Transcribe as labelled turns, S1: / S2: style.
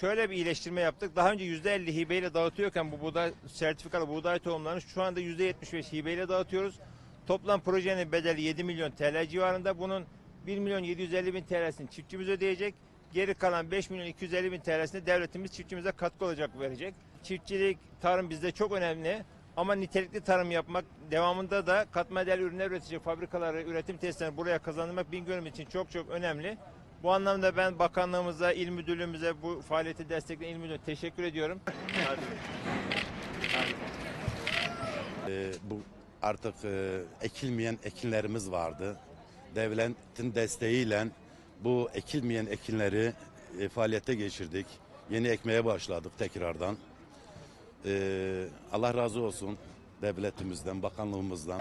S1: Şöyle bir iyileştirme yaptık. Daha önce %50 hibeyle dağıtıyorken bu buğday sertifikalı buğday tohumlarını şu anda %75 hibeyle dağıtıyoruz. Toplam projenin bedeli 7 milyon TL civarında. Bunun 1 milyon 750 bin TL'sini çiftçimiz ödeyecek. Geri kalan 5 milyon 250 bin TL'sini devletimiz çiftçimize katkı olacak verecek. Çiftçilik, tarım bizde çok önemli. Ama nitelikli tarım yapmak, devamında da katma değerli ürünler üretecek fabrikaları, üretim tesislerini buraya kazandırmak Bingöl'üm için çok çok önemli. Bu anlamda ben bakanlığımıza, il müdürlüğümüze bu faaliyeti destekleyen il müdürlüğüne teşekkür ediyorum.
S2: Ee, bu artık e, ekilmeyen ekinlerimiz vardı. Devletin desteğiyle bu ekilmeyen ekinleri e, faaliyete geçirdik. Yeni ekmeye başladık tekrardan. E, Allah razı olsun devletimizden, bakanlığımızdan.